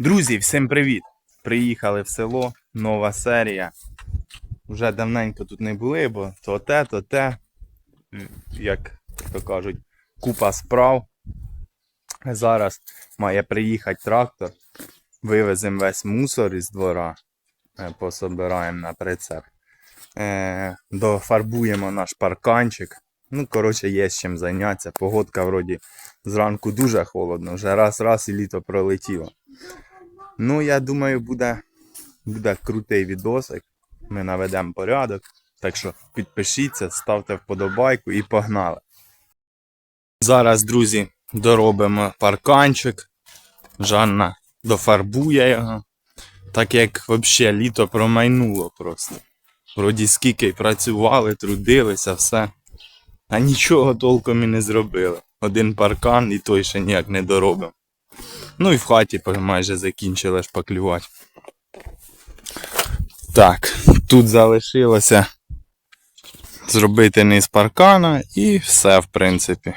Друзі, всім привіт! Приїхали в село, нова серія. Вже давненько тут не були, бо то те, то те. Як то кажуть, купа справ. Зараз має приїхати трактор. Вивеземо весь мусор із двора. е, Пособираємо на прицеп. Е, дофарбуємо наш парканчик. Ну, коротше, є з чим зайнятися. Погодка вроді зранку дуже холодно, вже раз-раз і літо пролетіло. Ну, я думаю, буде, буде крутий відосик. Ми наведемо порядок. Так що підпишіться, ставте вподобайку і погнали. Зараз, друзі, доробимо парканчик. Жанна дофарбує його. Так як взагалі літо промайнуло просто. Вроді скільки працювали, трудилися, все. А нічого толком і не зробили. Один паркан і той ще ніяк не доробив. Ну і в хаті майже закінчили шпаклювати. Так, тут залишилося зробити низ паркана і все, в принципі.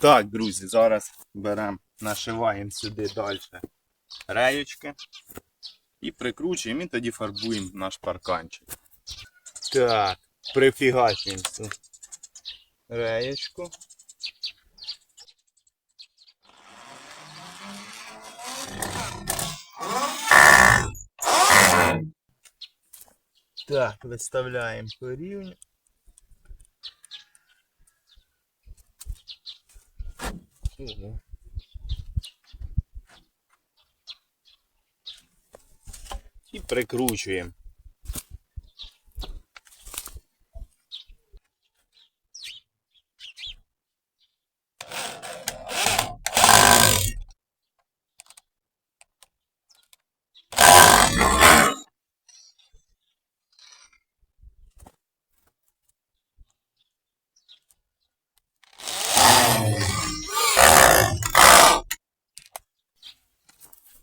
Так, друзі, зараз беремо, нашиваємо сюди далі реєчки і прикручуємо і тоді фарбуємо наш парканчик. Так, прифігачуємо цю реєчку. Так, виставляємо по рівню. Ого. І прикручуємо.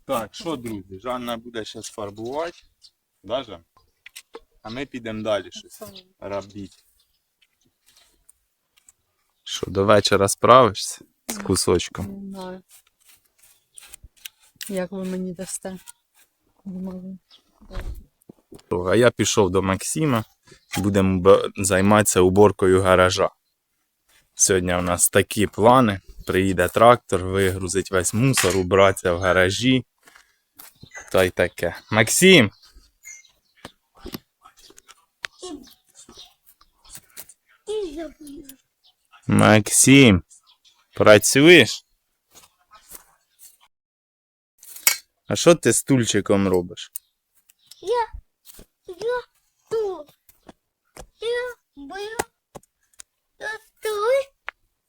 Так, що, друзі, Жанна буде зараз фарбувати. Да, Жан? А ми підемо далі щось робити. Що, до вечора справишся з кусочком? Не знаю. Як ви мені дасте? Думаю. А я пішов до Максима, будемо займатися уборкою гаража. Сьогодні у нас такі плани. Приїде трактор, вигрузить весь мусор, убратися в гаражі. Та й таке. Максим! Максим! Працюєш? А що ти стульчиком робиш? Я тут. Я беру стул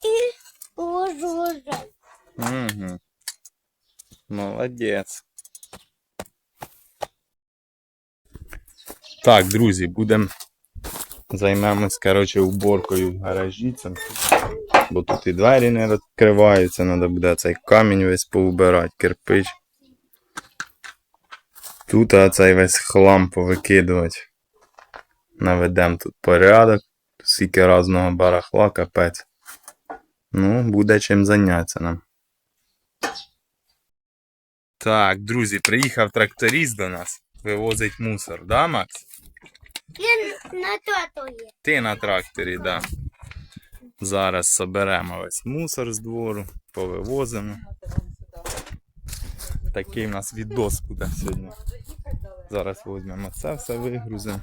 и ложу лежать. Угу. Молодець. Так, друзі, будемо займемось, коротше, уборкою в гаражі. Бо тут і двері не відкриваються, треба буде цей камінь весь поубирати, кирпич. Тут оцей весь хлам повикидувати. Наведемо тут порядок. Скільки різного барахла, капець. Ну, буде чим зайнятися нам. Так, друзі, приїхав тракторист до нас. Вивозить мусор, да, Макс? Я на є. Ти на тракторі, да. Зараз соберемо весь мусор з двору, повивозимо. Такий у нас відос буде сьогодні. Зараз візьмемо це все, вигрузимо.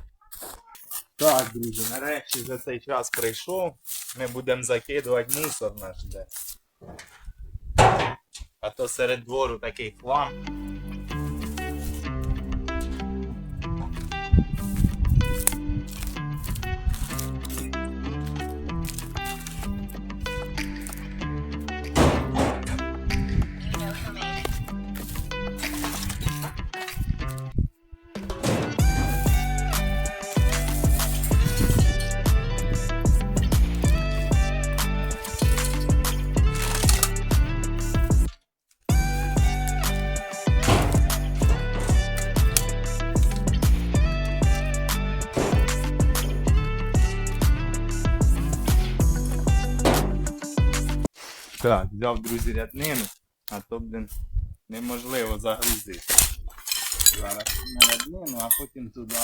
Так, друзі, нарешті за цей час прийшов. Ми будемо закидувати мусор наш де. А то серед двору такий хлам. Так, взяв друзі ряднину, а то, блін, неможливо загрузити. Зараз на ряднину, а потім туди.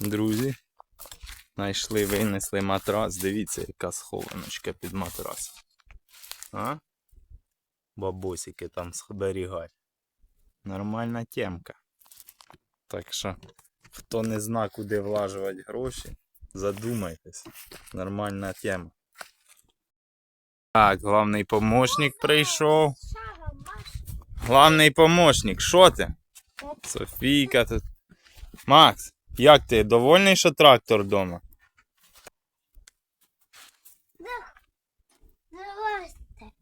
Друзі, знайшли, винесли матрас. Дивіться, яка схованочка під матрас. А? Бабосики там зберігають. Нормальна темка. Так що, хто не зна, куди влажувати гроші, задумайтесь. Нормальна тема. Так, главний помощник прийшов. Главний помощник, що ти? Софійка тут. Макс, як ти? Довольний, що трактор вдома? Здрасте.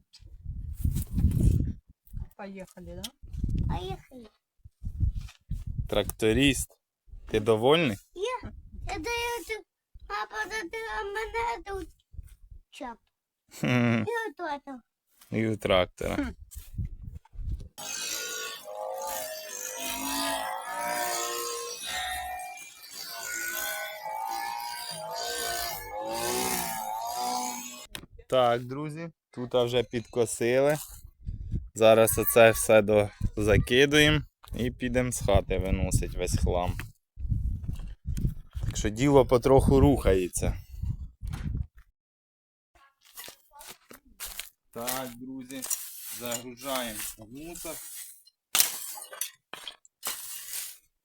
Поїхали, да? Поехали. Тракторист. Ти довольний? Я, я даю тут, а податила мене тут чап. Хм, І от это. І у трактора. Так, друзі, тут вже підкосили. Зараз оце все до... закидуємо і підемо з хати виносить весь хлам. Так що діло потроху рухається. Так, друзі, загружаємо мусор.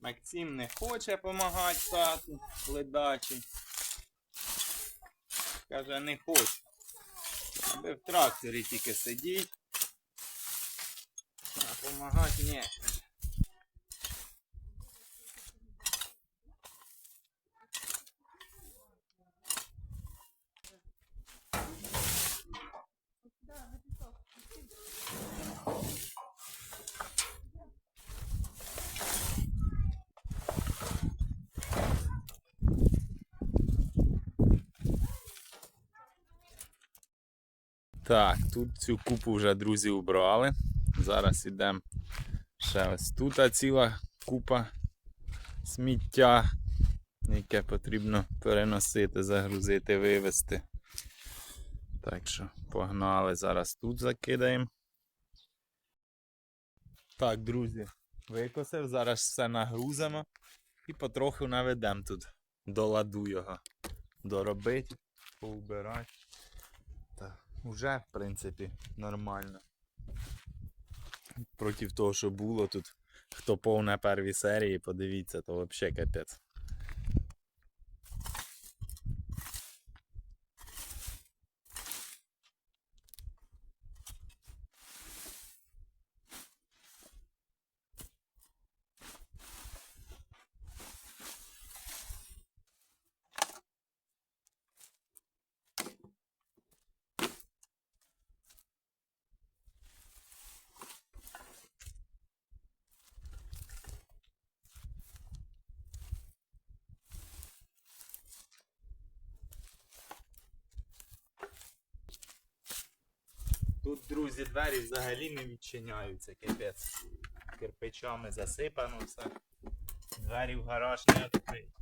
Максим не хоче допомагати тату ледачі. Каже, не хоче. Аби в тракторі тільки сидіть. А допомагати ні. Так, тут цю купу вже друзі убрали. Зараз ідемо ще ось тут ціла купа сміття, яке потрібно переносити, загрузити, вивезти. Так що погнали, зараз тут закидаємо. Так, друзі, викосив, зараз все нагрузимо і потроху наведемо тут до ладу його. Доробити, поубирати. Уже, в принципі, нормально. Проти того, що було тут. Хто повне перві серії, подивіться, то взагалі капець. Тут, друзі, двері взагалі не відчиняються, капець. Кирпичами засипано все. Двері в гараж не відкриють.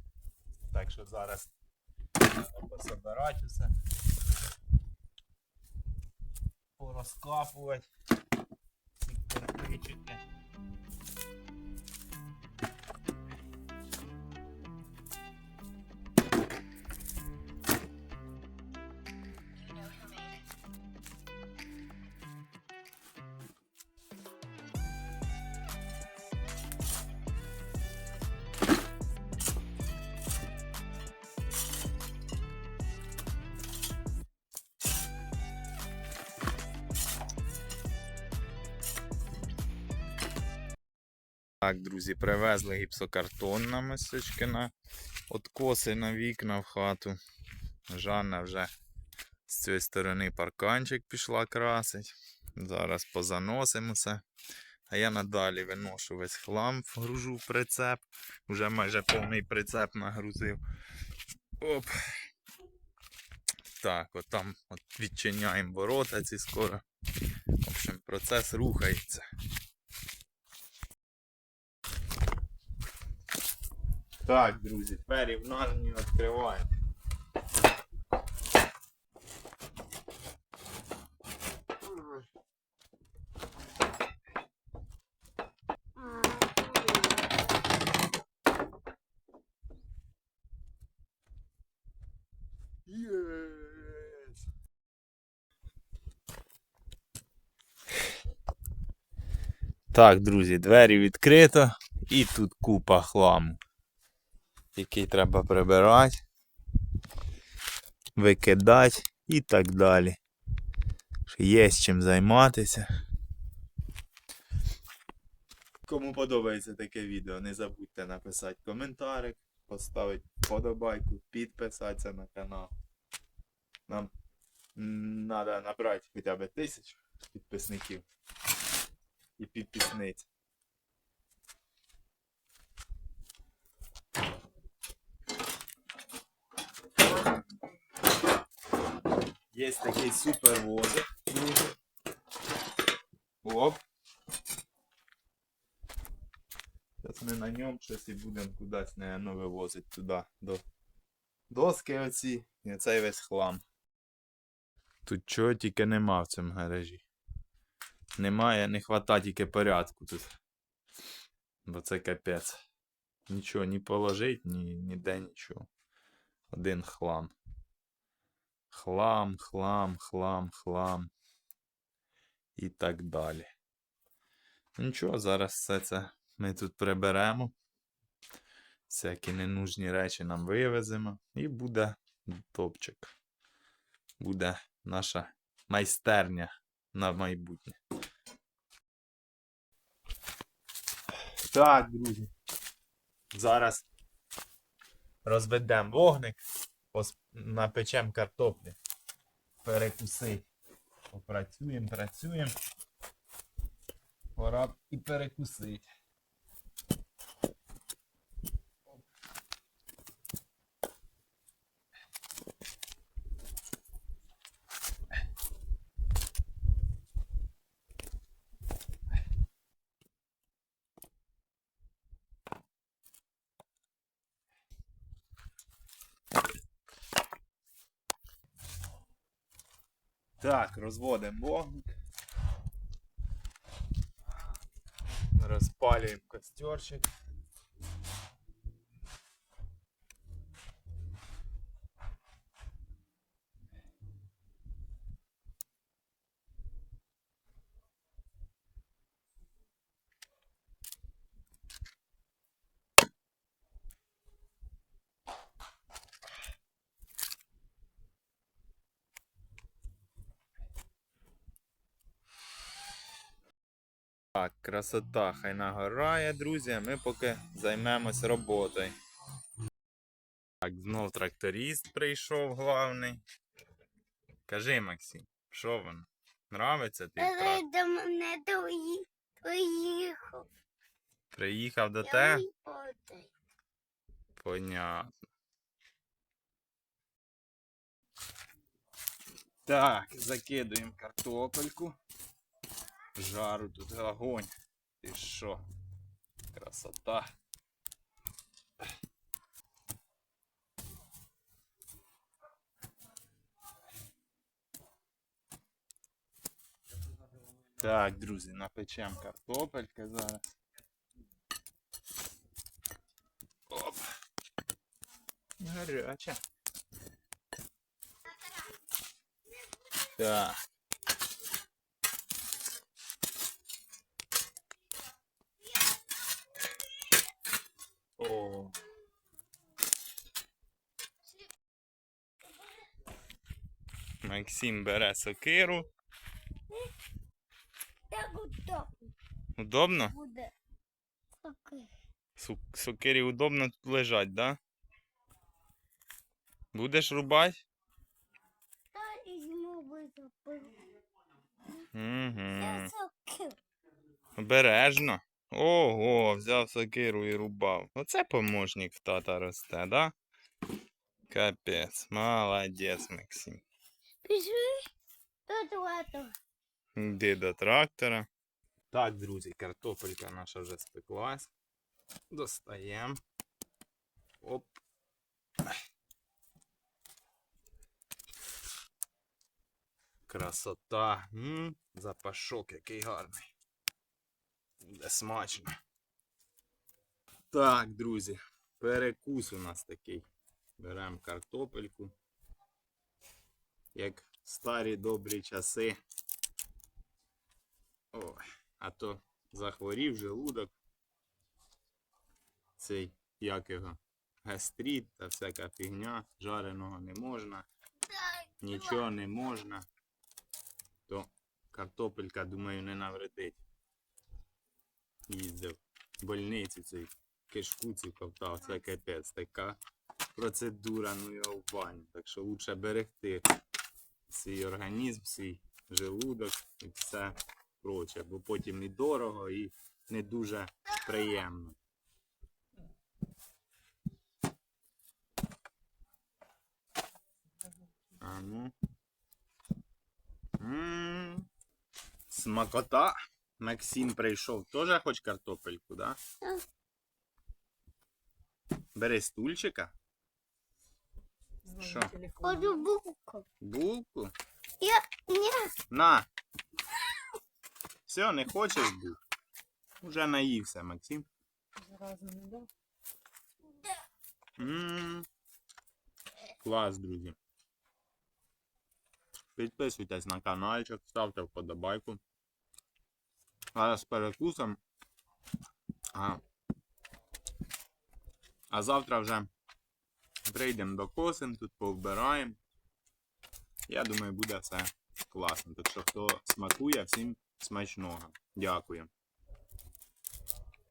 Так що зараз треба пособирати все. Порозкапувати Так, друзі, привезли гіпсокартон на мисочки на откоси на вікна в хату. Жанна вже з цієї сторони парканчик пішла красить. Зараз позаносимо все. А я надалі виношу весь хлам, гружу в прицеп. Уже майже повний прицеп нагрузив. Оп. Так, от там от відчиняємо ворота ці скоро. В общем, процес рухається. Так, друзі, двері в нарні відкриваємо. Так, друзі, двері відкрито і тут купа хламу, який треба прибирати, викидати і так далі. Є з чим займатися. Кому подобається таке відео, не забудьте написати коментарик, поставити вподобайку, підписатися на канал. Нам треба набрати хоча б тисячу підписників і підписниць. Є такий супер возик. Оп. Зараз ми на ньому щось і будемо кудись, наверное, вивозити туди до доски оці і цей весь хлам. Тут чого тільки нема в цьому гаражі. Немає, не хвата тільки порядку тут. Бо це капець. Нічого ні положить, ні, ніде нічого. Один хлам. Хлам, хлам, хлам, хлам. І так далі. Ну, Нічого, зараз все це ми тут приберемо. Всякі ненужні речі нам вивеземо. І буде топчик. Буде наша майстерня на майбутнє. Так, друзі. Зараз розведемо вогник, напечемо картоплі. Перекусить. Попрацюємо, працюємо. Пора і перекусить. Так, розводимо вогник. Розпалюємо костерчик. Так, красота хай нагорає, друзі, а ми поки займемось роботою. Так, знов тракторист прийшов главний. Кажи, Максим, що воно? Нравиться ти? трак- До мене дої- доїхав. Приїхав до Я те? Понятно. Так, закидуємо картопельку. Жару тут огонь. Ти що? Красота. Так, друзі, напечемо картопельки зараз. Оп. Гаряча. Так. Максим бере сокиру. Так удобно Удобно? буде. Окей. Сокирі удобно тут лежать, да? Будеш рубати? Та візьму. Угу. Обережно. Ого, взяв сокиру і рубав. Оце помощник в тата росте, да? Капець, молодець, Максим. Пішли до трактора. Йди до трактора. Так, друзі, картопелька наша вже спеклась. Достаємо. Оп. Красота. м Запашок який гарний. Буде смачно. Так, друзі, перекус у нас такий. Беремо картопельку. Як старі добрі часи. Ой, а то захворів желудок. Цей як його гастрит та всяка фігня. Жареного не можна, нічого не можна. То картопелька, думаю, не навредить. Їздив в больницю цей кишку цю ковтав, це капець, така процедура, ну його в баню. Так що лучше берегти свій організм, свій желудок і все проче, бо потім і дорого, і не дуже приємно. А ну. М, Смакота. Максим прийшов. Теж хоч картопельку, да? Так. Бери стульчика, Що? Ходу булку. булку. Я ні. На. Все, не хочеш булку? Уже наївся, Максим. Заразу не дав. М, Клас, друзі. Підписуйтесь на каналчик, ставте вподобайку. А з перекусом. А, а завтра вже прийдемо до косин, тут повбираємо. Я думаю, буде все класно. Так що хто смакує, всім смачного. Дякую.